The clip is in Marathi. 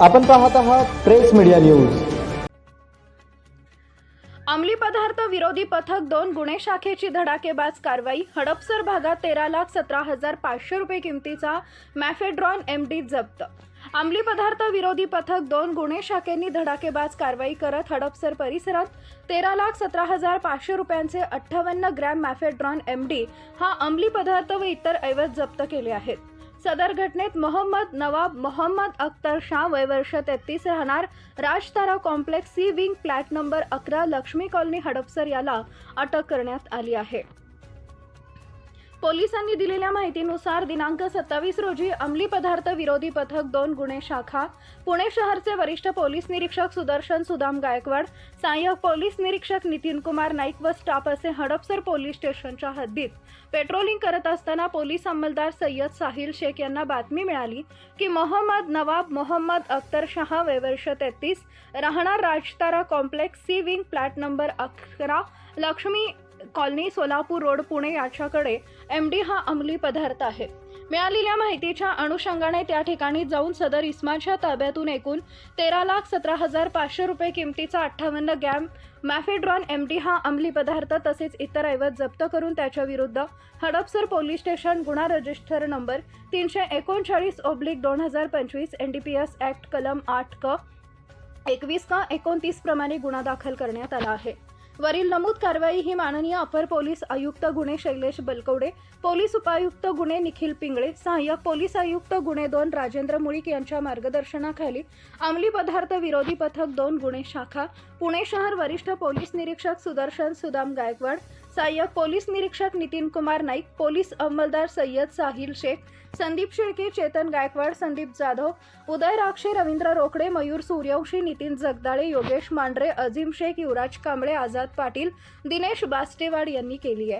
आपण पाहत आहात प्रेस मीडिया न्यूज. अंमली पदार्थ विरोधी पथक दोन गुन्हे शाखेची धडाकेबाज कारवाई. हडपसर भागात तेरा लाख सतरा हजार पाचशे रुपये किमतीचा मॅफेड्रॉन एम डी जप्त. अंमली पदार्थ विरोधी पथक दोन गुन्हे शाखेंनी धडाकेबाज कारवाई करत हडपसर परिसरात तेरा लाख सतरा हजार पाचशे रुपयांचे अठ्ठावन्न ग्रॅम मॅफेड्रॉन एम डी हा अंमली पदार्थ व इतर ऐवज जप्त केले आहेत. सदर घटनेत मोहम्मद नवाब मोहम्मद अख्तर शाह वय वर्ष तेहतीस राहणार. Rajtara complex C wing flat number अकरा लक्ष्मी कॉलनी हडपसर याला अटक करण्यात आली आहे. पोलिसांनी दिलेल्या माहितीनुसार दिनांक सत्तावीस रोजी अंमली पदार्थ विरोधी पथक दोन गुन्हे शाखा पुणे शहरचे वरिष्ठ पोलीस निरीक्षक सुदर्शन सुदाम गायकवाड सहाय्यक पोलीस निरीक्षक नितीन कुमार नाईक व स्टाफ असे हडपसर पोलीस स्टेशनच्या हद्दीत. पेट्रोलिंग करत असताना पोलीस अंमलदार सय्यद साहिल शेख यांना बातमी मिळाली की मोहम्मद नवाब मोहम्मद अख्तर शहा वयवर्ष तेहतीस राहणार Rajtara complex C wing flat number अकरा लक्ष्मी कॉलनी सोलापूर रोड पुणे याच्याकडे एम डी हा अंमली पदार्थ आहे. मिळालेल्या माहितीच्या अनुषंगाने त्या ठिकाणी जाऊन सदर इस्माच्या ताब्यातून एकूण तेरा लाख सतरा हजार पाचशे रुपये किमतीचा अठ्ठावन्न गॅम मॅफेड्रॉन एम डी हा अंमली पदार्थ तसेच इतर ऐवज जप्त करून त्याच्या विरुद्ध हडपसर पोलीस स्टेशन गुन्हा रजिस्टर नंबर तीनशे एकोणचाळीस ओब्लिक दोन हजार पंचवीस N D P S act कलम आठ क एकवीस का एकोणतीस प्रमाणे गुन्हा दाखल करण्यात आला आहे. वरील नमूद कारवाई ही माननीय अपर पोलीस आयुक्त गुन्हे शैलेश बलकवडे पोलीस उपायुक्त गुन्हे निखिल पिंगळे सहाय्यक पोलीस आयुक्त गुन्हे दोन राजेंद्र मुळीक यांच्या मार्गदर्शनाखाली अंमली पदार्थ विरोधी पथक दोन गुन्हे शाखा पुणे शहर वरिष्ठ पोलीस निरीक्षक सुदर्शन सुदाम गायकवाड सहाय्यक पोलीस निरीक्षक नितीन कुमार नाईक पोलीस अंमलदार सय्यद साहिल शेख संदीप शेळके चेतन गायकवाड संदीप जाधव उदय राक्षे रवींद्र रोकडे मयूर सूर्यवंशी नितीन जगदाळे योगेश मांढरे अझीम शेख युवराज कांबळे आझाद पाटील दिनेश बास्टेवाड यांनी केली आहे.